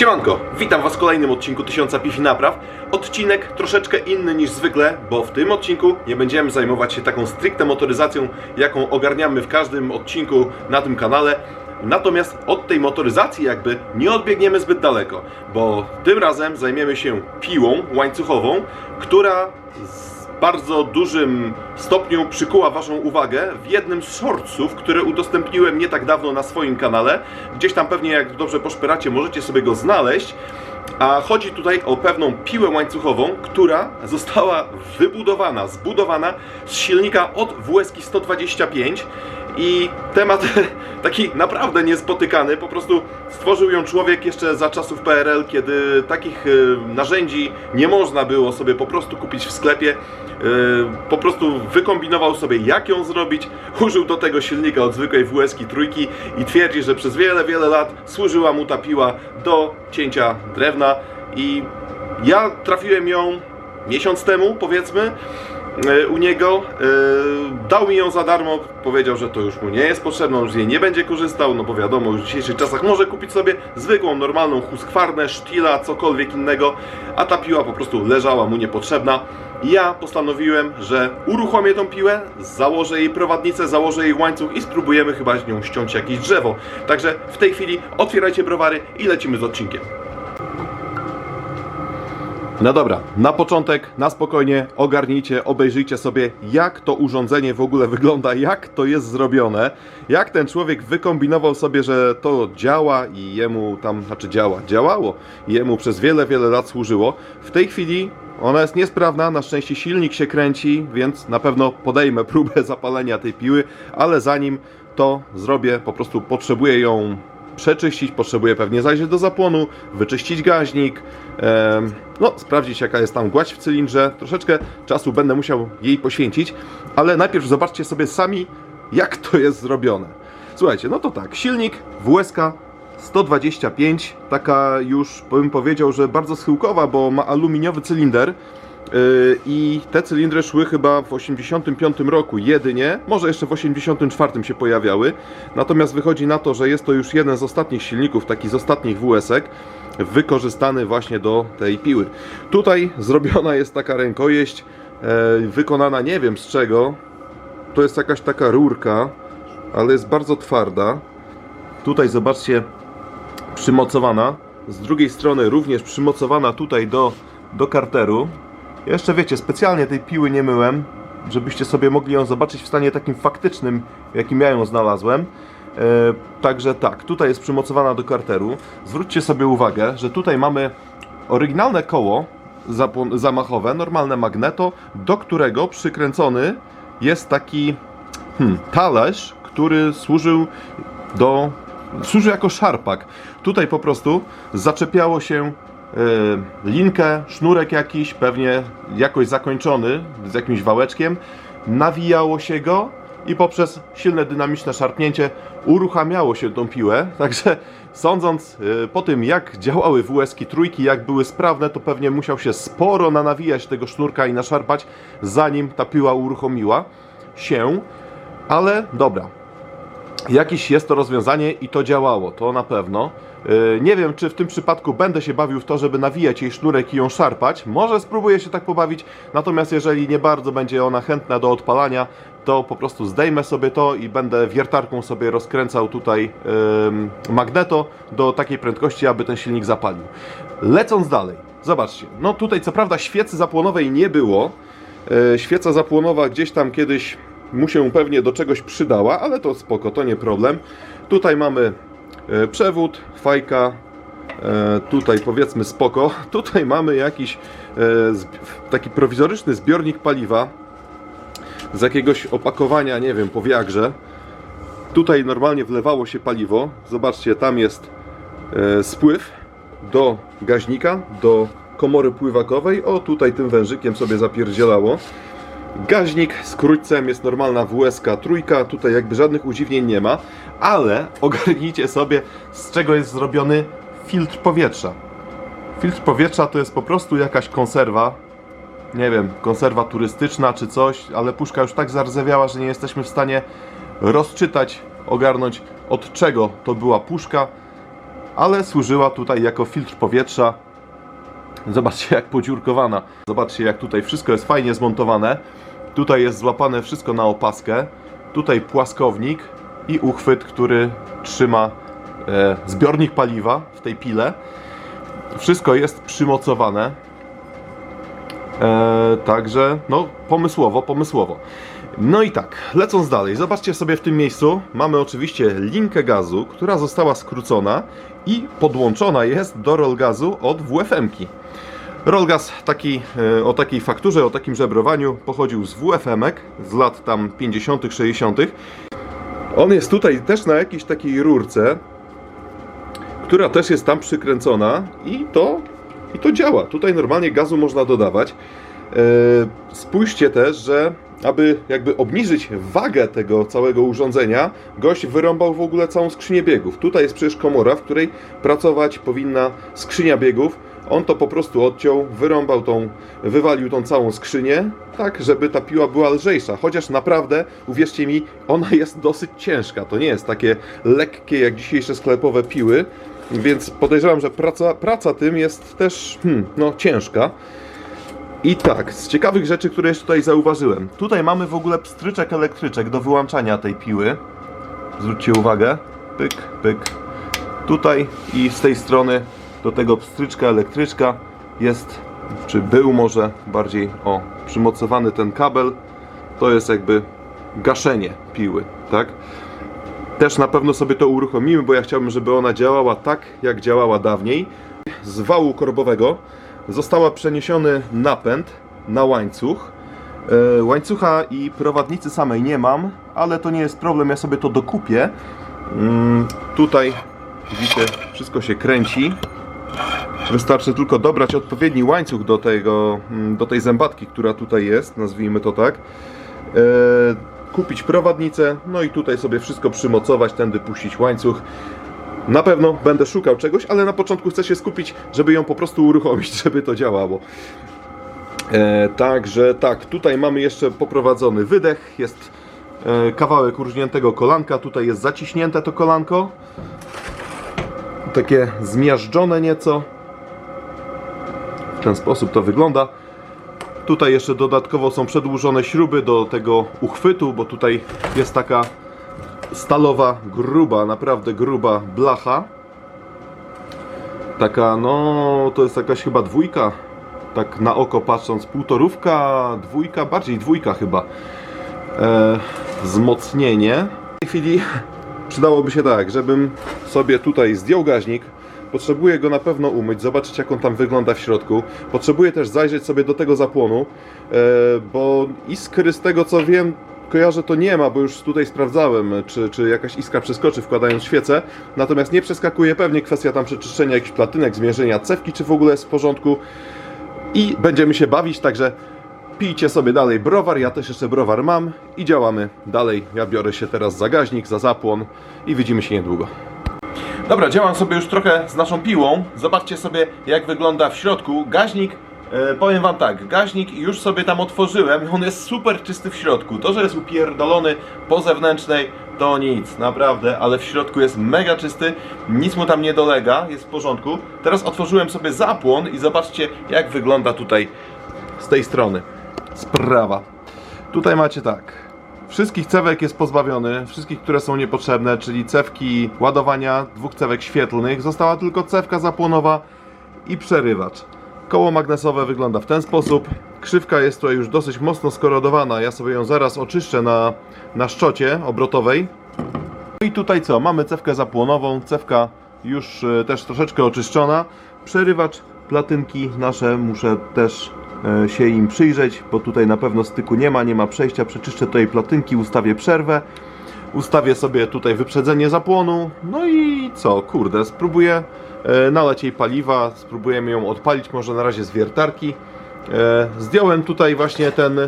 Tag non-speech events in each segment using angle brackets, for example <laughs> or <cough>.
Siemanko, witam Was w kolejnym odcinku 1000 Pifi Napraw. Odcinek troszeczkę inny niż zwykle, bo w tym odcinku nie będziemy zajmować się taką stricte motoryzacją, jaką ogarniamy w każdym odcinku na tym kanale. Natomiast od tej motoryzacji jakby nie odbiegniemy zbyt daleko, bo tym razem zajmiemy się piłą łańcuchową, która bardzo dużym stopniu przykuła Waszą uwagę w jednym z shortsów, które udostępniłem nie tak dawno na swoim kanale. Gdzieś tam pewnie jak dobrze poszperacie możecie sobie go znaleźć. A chodzi tutaj o pewną piłę łańcuchową, która została wybudowana, zbudowana z silnika od WSK 125 i temat <laughs> taki naprawdę niespotykany, po prostu stworzył ją człowiek jeszcze za czasów PRL, kiedy takich y, narzędzi nie można było sobie po prostu kupić w sklepie. Y, Po prostu wykombinował sobie jak ją zrobić, użył do tego silnika od zwykłej WSK trójki i twierdzi, że przez wiele, wiele lat służyła mu ta piła do cięcia drewna. I ja trafiłem ją miesiąc temu, powiedzmy, u niego. e, Dał mi ją za darmo, powiedział, że to już mu nie jest potrzebne, on już z niej nie będzie korzystał, no bo wiadomo, w dzisiejszych czasach może kupić sobie zwykłą, normalną huskwarnę, sztila, cokolwiek innego, a ta piła po prostu leżała mu niepotrzebna. Ja postanowiłem, że uruchomię tą piłę, założę jej prowadnicę, założę jej łańcuch i spróbujemy chyba z nią ściąć jakieś drzewo. Także w tej chwili otwierajcie browary i lecimy z odcinkiem. No dobra, na początek, na spokojnie ogarnijcie, obejrzyjcie sobie, jak to urządzenie w ogóle <laughs> wygląda, jak to jest zrobione, jak ten człowiek wykombinował sobie, że to działa i jemu tam, znaczy działa, działało jemu przez wiele, wiele lat służyło. W tej chwili ona jest niesprawna, na szczęście silnik się kręci, więc na pewno podejmę <laughs> próbę zapalenia tej piły, ale zanim to zrobię, po prostu potrzebuję ją przeczyścić, potrzebuję pewnie zajrzeć do zapłonu, wyczyścić gaźnik, no sprawdzić jaka jest tam gładź w cylindrze. Troszeczkę czasu będę musiał jej poświęcić, ale najpierw zobaczcie sobie sami jak to jest zrobione. Słuchajcie, no to tak, silnik WSK 125, taka już bym powiedział, że bardzo schyłkowa, bo ma aluminiowy cylinder. Yy, I te cylindry szły chyba w 85 roku jedynie, może jeszcze w 84 się pojawiały. Natomiast wychodzi na to, że jest to już jeden z ostatnich silników, taki z ostatnich WS-ek, wykorzystany właśnie do tej piły. Tutaj <laughs> zrobiona jest taka rękojeść, e, wykonana nie wiem z czego. To jest jakaś taka rurka, ale jest bardzo twarda. Tutaj zobaczcie, przymocowana. Z drugiej strony również przymocowana tutaj do, do karteru. Jeszcze wiecie, specjalnie tej piły nie myłem, żebyście sobie mogli ją zobaczyć w stanie takim faktycznym, jakim ja ją znalazłem. E, także tak, tutaj jest przymocowana do karteru. Zwróćcie sobie uwagę, że tutaj mamy oryginalne koło zamachowe, normalne magneto, do którego przykręcony jest taki hmm, talerz, który służył do służy jako szarpak. Tutaj po prostu zaczepiało się linkę, sznurek jakiś, pewnie jakoś zakończony z jakimś wałeczkiem, nawijało się go i poprzez silne dynamiczne szarpnięcie uruchamiało się tą piłę. <laughs> Także sądząc e, po tym, jak działały WSki trójki, jak były sprawne, to pewnie musiał się sporo nanawijać tego sznurka i naszarpać, zanim ta piła uruchomiła się. Ale dobra, Jakieś jest to rozwiązanie i to działało, to na pewno. Yy, Nie wiem, czy w tym przypadku będę się bawił w to, żeby nawijać jej sznurek i ją szarpać. Może spróbuję się tak pobawić, natomiast jeżeli nie bardzo będzie ona chętna do odpalania, to po prostu zdejmę sobie to i będę wiertarką sobie rozkręcał tutaj yy, magneto do takiej prędkości, aby ten silnik zapalił. Lecąc dalej, zobaczcie, no tutaj co prawda świecy zapłonowej nie było. Yy, Świeca zapłonowa gdzieś tam kiedyś mu się pewnie do czegoś przydała, ale to spoko, to nie problem. Tutaj mamy e, przewód, fajka, e, tutaj powiedzmy spoko. <laughs> Tutaj mamy jakiś e, taki prowizoryczny zbiornik paliwa z jakiegoś opakowania, nie wiem, po wiagrze. Tutaj normalnie wlewało się paliwo. Zobaczcie, tam jest e, spływ do gaźnika, do komory pływakowej. O, tutaj tym wężykiem sobie zapierdzielało. Gaźnik z krótcem jest normalna WSK trójka, tutaj jakby żadnych udziwnień nie ma, ale ogarnijcie sobie z czego jest zrobiony filtr powietrza. Filtr powietrza to jest po prostu jakaś konserwa, nie wiem, konserwa turystyczna czy coś, ale puszka już tak zardzewiała, że nie jesteśmy w stanie rozczytać, ogarnąć od czego to była puszka. ale służyła tutaj jako filtr powietrza. Zobaczcie jak podziurkowana. Zobaczcie jak tutaj wszystko jest fajnie zmontowane. Tutaj jest złapane wszystko na opaskę. Tutaj płaskownik i uchwyt, który trzyma e, zbiornik paliwa w tej pile. Wszystko jest przymocowane. E, także, no, pomysłowo, pomysłowo. No i tak, lecąc dalej, zobaczcie sobie w tym miejscu, mamy oczywiście linkę gazu, która została skrócona i podłączona jest do roll gazu od WFM-ki. Rollgaz taki, e, o takiej fakturze, o takim żebrowaniu pochodził z WFM-ek z lat tam 50., 60. On jest tutaj też na jakiejś takiej rurce, która też jest tam przykręcona i to, i to działa. Tutaj normalnie gazu można dodawać. E, Spójrzcie też, że aby jakby obniżyć wagę tego całego urządzenia, gość wyrąbał w ogóle całą skrzynię biegów. Tutaj jest przecież komora, w której pracować powinna skrzynia biegów. On to po prostu odciął, wyrąbał tą, wywalił tą całą skrzynię, tak żeby ta piła była lżejsza. Chociaż naprawdę, uwierzcie mi, ona <laughs> jest dosyć ciężka. To nie jest takie lekkie jak dzisiejsze sklepowe piły, więc podejrzewam, że praca, praca tym jest też hmm, no, ciężka. I tak, z ciekawych rzeczy, które jeszcze tutaj zauważyłem. Tutaj mamy w ogóle pstryczek elektryczek do wyłączania tej piły. Zwróćcie uwagę. Pyk, pyk. Tutaj i z tej strony do tego pstryczka elektryczka jest, czy był może bardziej, o, przymocowany ten kabel. To jest jakby gaszenie piły, tak? Też na pewno sobie to uruchomimy, bo ja chciałbym, żeby ona działała tak, jak działała dawniej. Z wału korbowego została przeniesiony napęd na łańcuch. E, Łańcucha i prowadnicy samej nie mam, ale to nie jest problem, ja sobie to dokupię. Mm, Tutaj widzicie, wszystko się kręci. Wystarczy tylko dobrać odpowiedni łańcuch do, tego, mm, do tej zębatki, która tutaj jest, nazwijmy to tak. E, Kupić prowadnicę, no i tutaj sobie wszystko przymocować, tędy puścić łańcuch. Na pewno będę szukał czegoś, ale na początku chcę się skupić, żeby ją po prostu uruchomić, <laughs> żeby to działało. E, także tak, tutaj mamy jeszcze poprowadzony wydech, jest e, kawałek urżniętego kolanka, tutaj jest zaciśnięte to kolanko. Takie zmiażdżone nieco. W ten sposób to wygląda. Tutaj jeszcze dodatkowo są przedłużone śruby do tego uchwytu, bo tutaj jest taka stalowa, gruba, naprawdę gruba blacha. Taka, no, to jest jakaś chyba dwójka. Tak na oko patrząc, półtorówka, dwójka, bardziej dwójka chyba. E, wzmocnienie. W tej chwili przydałoby się tak, żebym sobie tutaj zdjął gaźnik. Potrzebuję go na pewno umyć, zobaczyć jak on tam wygląda w środku. Potrzebuję też zajrzeć sobie do tego zapłonu, e, bo iskry z tego co wiem, kojarzę to nie ma, bo już tutaj sprawdzałem, czy, czy jakaś iskra przeskoczy wkładając świecę. Natomiast nie przeskakuje pewnie kwestia tam przeczyszczenia jakichś platynek, zmierzenia cewki, czy w ogóle jest w porządku. I będziemy się bawić, także pijcie sobie dalej browar, ja też jeszcze browar mam i działamy dalej. Ja biorę się teraz za gaźnik, za zapłon i widzimy się niedługo. Dobra, działam sobie już trochę z naszą piłą. Zobaczcie sobie jak wygląda w środku. Gaźnik, e, powiem wam tak, gaźnik już sobie tam otworzyłem. On jest super czysty w środku. To, że jest upierdolony po zewnętrznej, to nic, naprawdę, ale w środku jest mega czysty, nic mu tam nie dolega, jest w porządku. Teraz otworzyłem sobie zapłon i zobaczcie jak wygląda tutaj z tej strony sprawa. Tutaj macie tak. Wszystkich cewek jest pozbawiony, wszystkich, które są niepotrzebne, czyli cewki ładowania, dwóch cewek świetlnych. Została tylko cewka zapłonowa i przerywacz. Koło magnesowe wygląda w ten sposób. Krzywka jest tutaj już dosyć mocno skorodowana. Ja sobie ją zaraz oczyszczę na, na szczocie obrotowej. No i tutaj co? Mamy cewkę zapłonową, cewka już e, też troszeczkę oczyszczona. Przerywacz, platynki nasze muszę też się im przyjrzeć, bo tutaj na pewno styku nie ma, nie ma przejścia. Przeczyszczę tutaj platynki, ustawię przerwę. Ustawię sobie tutaj wyprzedzenie zapłonu. No i co? Kurde, spróbuję e, nalać jej paliwa, spróbujemy ją odpalić, może na razie z wiertarki. E, Zdjąłem tutaj właśnie ten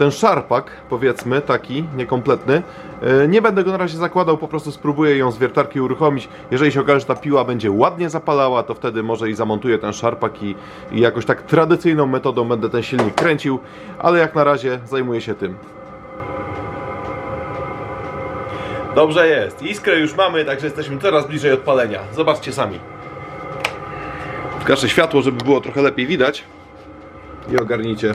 ten szarpak, powiedzmy, taki niekompletny. E, Nie będę go na razie zakładał, po prostu spróbuję ją z wiertarki uruchomić. Jeżeli się okaże, że ta piła będzie ładnie zapalała, to wtedy może i zamontuję ten szarpak i, i jakoś tak tradycyjną metodą będę ten silnik kręcił, ale jak na razie zajmuję się tym. Dobrze jest. Iskrę już mamy, także jesteśmy coraz bliżej odpalenia. Zobaczcie sami. Zgaszę światło, żeby było trochę lepiej widać. I ogarnijcie.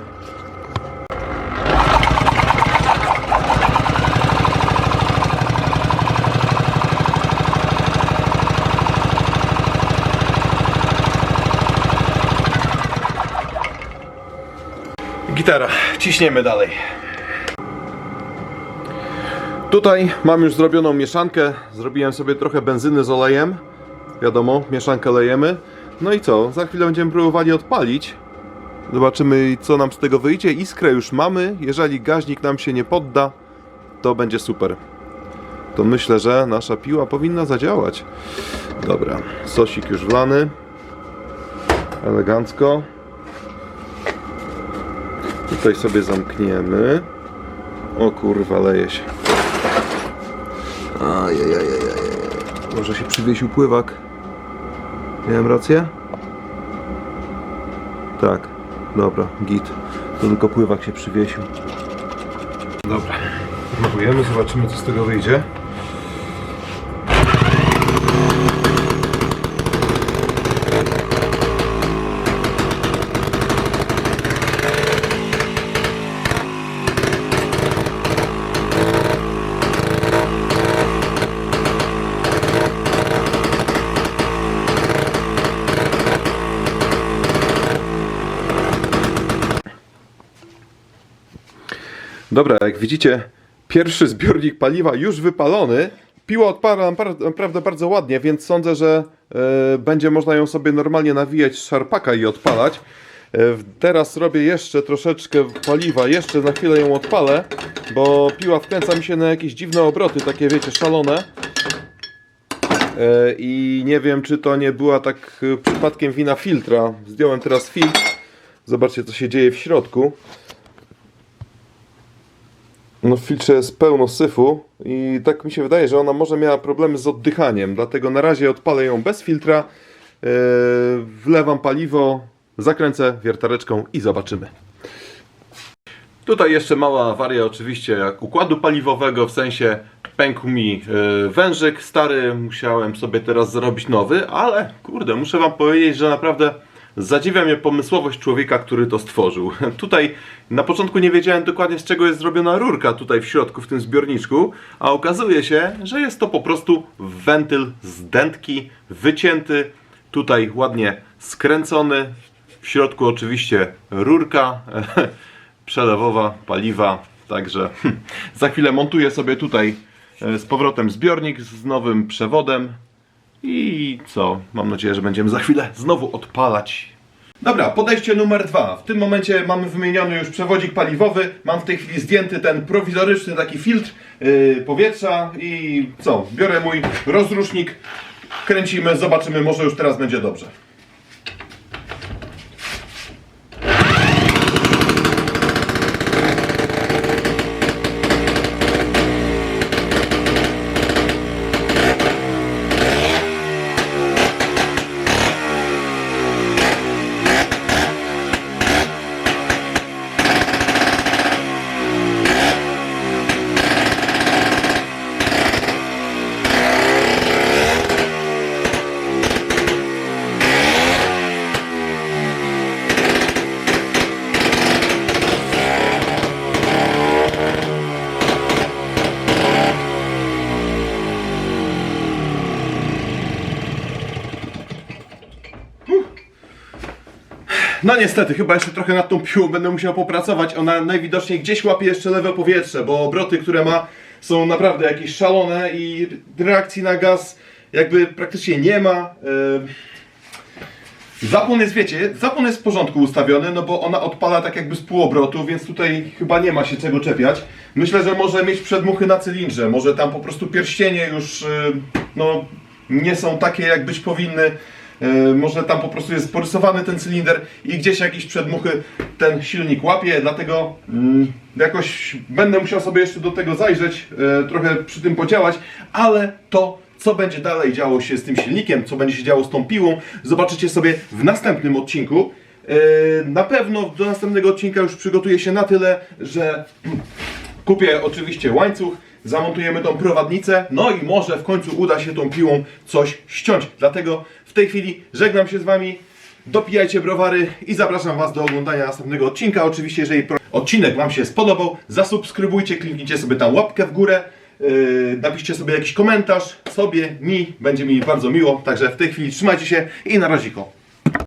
Gitara. Ciśniemy dalej. Tutaj mam już zrobioną mieszankę. Zrobiłem sobie trochę benzyny z olejem. Wiadomo, mieszankę lejemy. No i co? Za chwilę będziemy próbowali odpalić. Zobaczymy, co nam z tego wyjdzie. Iskrę już mamy. Jeżeli gaźnik nam się nie podda, to będzie super. To myślę, że nasza piła powinna zadziałać. Dobra, sosik już wlany. Elegancko. Tutaj sobie zamkniemy. O kurwa, leje się. Ajajajajaj. Może się przywiesił pływak. Miałem rację? Tak. Dobra, git. To tylko pływak się przywiesił. Dobra. Próbujemy, zobaczymy co z tego wyjdzie. Dobra, jak widzicie, pierwszy zbiornik paliwa już wypalony. Piła napar- naprawdę bardzo ładnie, więc sądzę, że e, będzie można ją sobie normalnie nawijać z szarpaka i odpalać. E, teraz robię jeszcze troszeczkę paliwa, jeszcze na chwilę ją odpalę, bo piła wkręca mi się na jakieś dziwne obroty, takie wiecie, szalone. E, I nie wiem, czy to nie była tak przypadkiem wina filtra. Zdjąłem teraz filtr. Zobaczcie, co się dzieje w środku. No w filtrze jest pełno syfu i tak mi się wydaje, że ona może miała problemy z oddychaniem, dlatego na razie odpalę ją bez filtra, yy, wlewam paliwo, zakręcę wiertareczką i zobaczymy. Tutaj jeszcze mała awaria oczywiście jak układu paliwowego, w sensie pękł mi yy, wężyk stary, musiałem sobie teraz zrobić nowy, ale kurde, muszę wam powiedzieć, że naprawdę Zadziwia mnie pomysłowość człowieka, który to stworzył. <laughs> Tutaj na początku nie wiedziałem dokładnie z czego jest zrobiona rurka tutaj w środku, w tym zbiorniczku, a okazuje się, że jest to po prostu wentyl z dętki, wycięty, tutaj ładnie skręcony, w środku oczywiście rurka <laughs> przelewowa, paliwa, także <laughs> za chwilę montuję sobie tutaj e, z powrotem zbiornik z nowym przewodem, i co? Mam nadzieję, że będziemy za chwilę znowu odpalać. Dobra, podejście numer dwa. W tym momencie mamy wymieniony już przewodzik paliwowy. Mam w tej chwili zdjęty ten prowizoryczny taki filtr yy, powietrza i co? Biorę mój rozrusznik, kręcimy, zobaczymy, może już teraz będzie dobrze. No niestety, chyba jeszcze trochę nad tą piłą będę musiał popracować. Ona najwidoczniej gdzieś łapie jeszcze lewe powietrze, bo obroty, które ma są naprawdę jakieś szalone i reakcji na gaz jakby praktycznie nie ma. Yy, Zapłon jest, wiecie, zapłon jest w porządku ustawiony, no bo ona odpala tak jakby z półobrotu, więc tutaj chyba nie ma się czego czepiać. Myślę, że może mieć przedmuchy na cylindrze, może tam po prostu pierścienie już, yy, no, nie są takie jak być powinny. Yy, może tam po prostu jest porysowany ten cylinder i gdzieś jakieś przedmuchy ten silnik łapie, dlatego mm, jakoś będę musiał sobie jeszcze do tego zajrzeć, yy, trochę przy tym podziałać, ale to co będzie dalej działo się z tym silnikiem, co będzie się działo z tą piłą, zobaczycie sobie w następnym odcinku. Yy, Na pewno do następnego odcinka już przygotuję się na tyle, że kupię oczywiście łańcuch, zamontujemy tą prowadnicę, no i może w końcu uda się tą piłą coś ściąć. Dlatego w tej chwili żegnam się z Wami, dopijajcie browary i zapraszam Was do oglądania następnego odcinka. Oczywiście, jeżeli odcinek Wam się spodobał, zasubskrybujcie, kliknijcie sobie tam łapkę w górę, yy, napiszcie sobie jakiś komentarz, sobie, mi, będzie mi bardzo miło. Także w tej chwili trzymajcie się i na raziko.